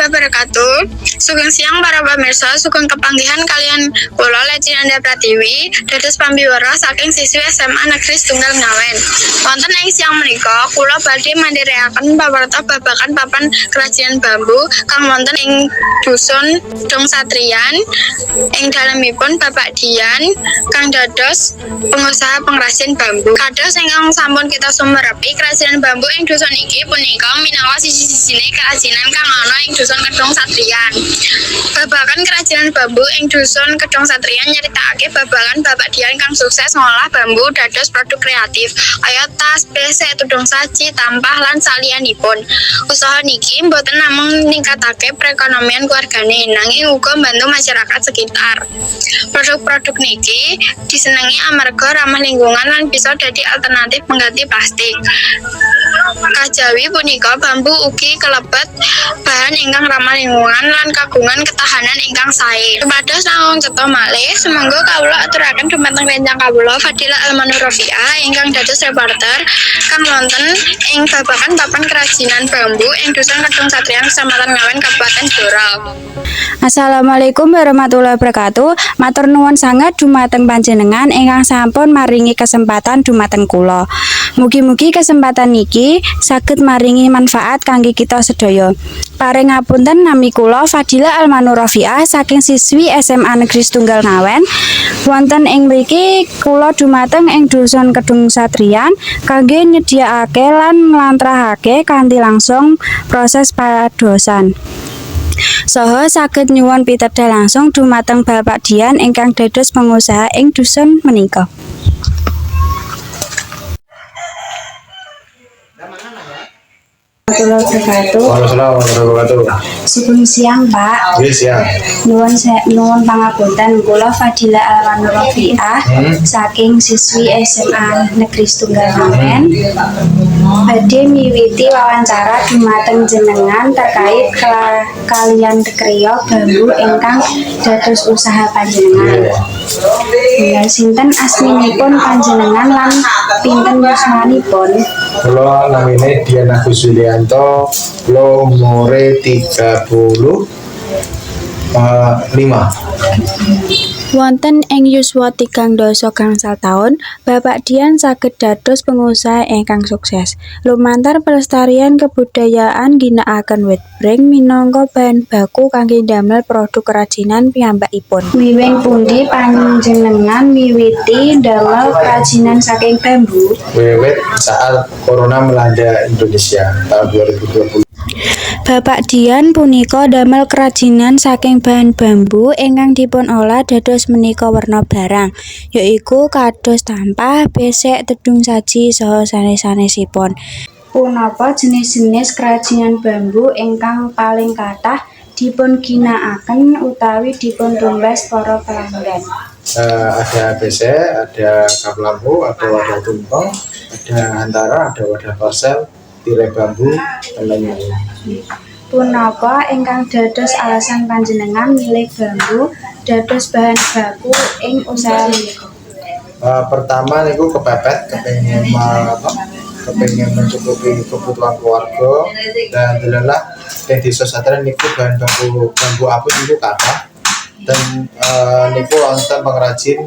wabarakatuh. Sugeng siang para pemirsa, sugeng kepanggihan kalian kula Lecinanda Pratiwi dados pambiwara saking siswi SMA Negeri Tunggal Ngawen. Wonten ing siang menika kula badhe mandherekaken pawarta babagan papan kerajinan bambu kang wonten ing dusun Dong Satrian ing dalemipun Bapak Dian kang dados pengusaha pengrajin bambu. Kados ingkang sampun kita sumerepi kerajinan bambu ing dusun iki punika minangka siji-sijine kerajinan kang ana ing dusun Kedung Satrian. Kerajinan bambu ing dusun Kedung Satrian nyeritakake babagan Bapak Dian kang sukses ngolah bambu dados produk kreatif kaya tas, besek, tudung saji, tampah lan saliyanipun. Usaha niki mboten namung ningkatake perekonomian keluargane, nanging uga membantu masyarakat sekitar. Produk-produk niki disenengi amarga ramah lingkungan lan bisa dadi alternatif pengganti plastik. Kajawi punika bambu ugi kelebet bahan ingkang ramah lingkungan lan kagungan ketahanan ingkang sae. Kepada langkung cetha malih, sumangga kawula aturaken dumateng rencang kawula Fadila Almanur Rofiah ingkang dados reporter kang wonten ing babagan papan kerajinan bambu ing Dusun Kedung Satrian Kecamatan Ngawen Kabupaten Blora. Assalamualaikum warahmatullahi wabarakatuh. Matur nuwun sanget dumateng panjenengan ingkang sampun maringi kesempatan dumateng kula. Mugi-mugi kesempatan niki saged maringi manfaat kangge kita sedaya. Paring ngapunten nami kula Fadila Almanur Rofiah saking siswi SMA Negeri Tunggal Ngawen. Wonten ing mriki kula dumateng ing Dusun Kedung Satrian kangge nyediakake lan nglantrahake kanthi langsung proses padosan. Saha saged nyuwun pitedah langsung dumateng Bapak Dian ingkang dados pengusaha ing dusun menika. Warahmatullahi wabarakatuh. Waalaikumsalam warahmatullahi wabarakatuh. Sugeng siang, Pak. Yes ya. Nuwun se- nuwun pangapunten kula Fadila Alwanur Rofiah Hmm. saking siswi SMA Negeri Tunggal Ngawen. Badhe miwiti wawancara dumateng jenengan terkait kalian kriya bambu ingkang dados usaha panjenengan. Ya, sinten asminipun panjenengan lan pinten yuswanipun? Kalau namanya Dian Agus Yulianto, lo umure 30 eh, lima. Wonten ing yuswa tigang dasa gangsal taun, Bapak Dian saged dados pengusaha ingkang sukses. Lumantar pelestarian kebudayaan ginakaken wit breng minangka bahan baku kangge damel produk kerajinan piyambakipun. Wiwing pundi panjenengan miwiti damel kerajinan saking bambu? Wewet saat Corona melanda Indonesia tahun 2020. Bapak Dian punika damel kerajinan saking bahan bambu ingkang dipun olah dados menika werna barang, yaiku kados tampah, besek, tedung saji saha sanes-sanesipun. Punapa jenis-jenis kerajinan bambu ingkang paling kathah dipun ginakaken utawi dipun tumbas para pelanggan? Eh, ada BC, ada kap lampu, ada wadah tumpeng, ada antara, ada wadah parcel, tirai bambu, dan lain-lain. Punapa ingkang dados alasan panjenengan milih bambu dados bahan baku ing usaha? Eh, pertama niku kepepet kepengen apa kepengen mencukupi kebutuhan keluarga dan delalah yang di sosatren niku bahan bambu bambu apus niku kata dan eh, niku wonten pengrajin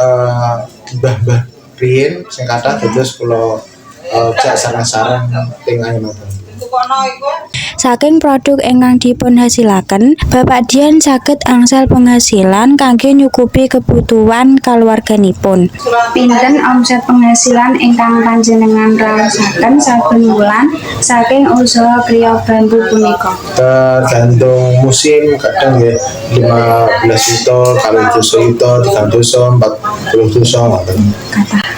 eh, mbah-mbah riyin sing dados kula eh, sarang-sarang bambu. Saking produk ingkang dipun hasilaken, Bapak Dian saged angsal penghasilan kangge nyukupi kebutuhan kaluarganipun. Pinten omset penghasilan ingkang panjenengan raosaken saben wulan saking usaha kriya bambu punika? tergantung musim kadang ya 15 juta kali dosa juta 3 dosa 40 dosa ngoten. Kata.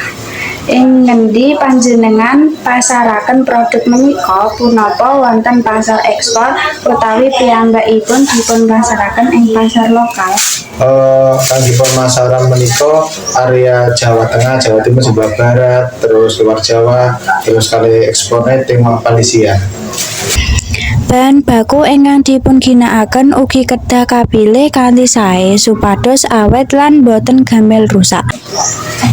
Ing ngendi panjenengan pasaraken produk menika punapa wonten pasar ekspor utawi piyambakipun dipun pasaraken ing pasar lokal? Eh, kangge pemasaran menika area Jawa Tengah, Jawa Timur, Jawa Barat, terus luar Jawa, terus kali ekspornya tim Malaysia. Bahan baku ingkang dipun ginakaken ugi kedah kapilih kanthi sae supados awet lan boten gamel rusak.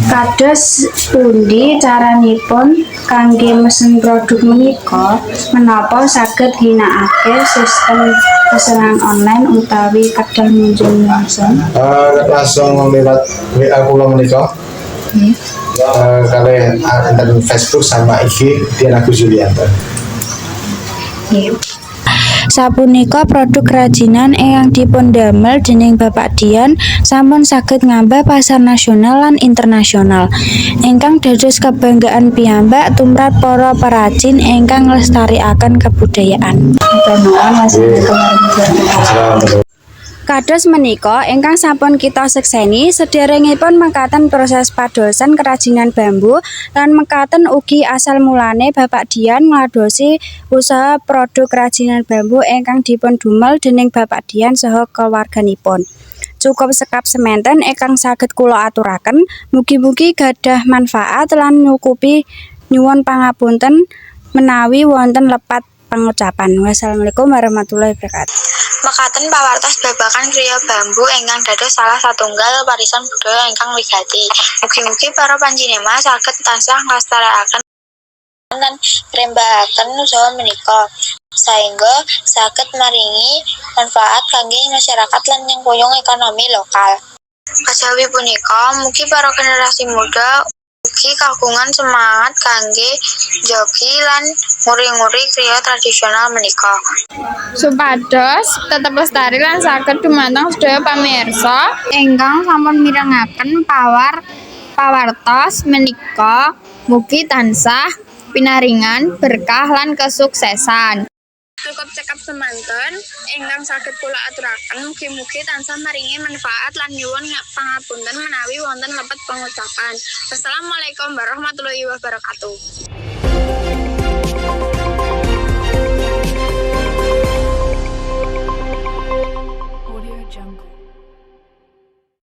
Kados pundi caranipun kangge mesen produk menika menapa saged ginakake sistem pesanan online utawi kedah munjul langsung? Eh, langsung lewat WA kula menika. Eh, kalian enten Facebook sama IG Dian Agus Julianto. Sapunika produk kerajinan ingkang dipun damel dening Bapak Dian sampun saged ngambah pasar nasional lan internasional. Ingkang dados kebanggaan piyambak tumrap para perajin ingkang nglestarikaken kebudayaan. Kados menika ingkang sampun kita sekseni sederengipun mekaten proses padosan kerajinan bambu lan mekaten ugi asal mulane Bapak Dian ngladosi usaha produk kerajinan bambu ingkang dipun dumel dening Bapak Dian saha keluarganipun. Cukup sekap sementen ingkang saged kula aturaken, mugi-mugi gadah manfaat lan nyukupi nyuwun pangapunten menawi wonten lepat pengucapan. Wassalamualaikum warahmatullahi wabarakatuh. Mekaten pawartos babakan kriya bambu ingkang dados salah satunggal warisan budaya ingkang wigati. Mugi-mugi para panjenengan saged tansah nglestarekaken lan ngrembahaken usaha menika saengga saged maringi manfaat kangge masyarakat lan nyengkuyung ekonomi lokal. Kajawi punika, mugi para generasi muda ugi kagungan semangat kangge joki lan nguri-nguri kriya tradisional menika. supados tetep lestari lan saged dumateng sedaya pamirsa ingkang sampun mirengaken pawar pawartos menika mugi tansah pinaringan berkah lan kesuksesan Cukup cekap semanten ingkang saged kula aturaken mugi-mugi tansah maringi manfaat lan nyuwun pangapunten menawi wonten lepet pengucapan. Wassalamualaikum warahmatullahi wabarakatuh.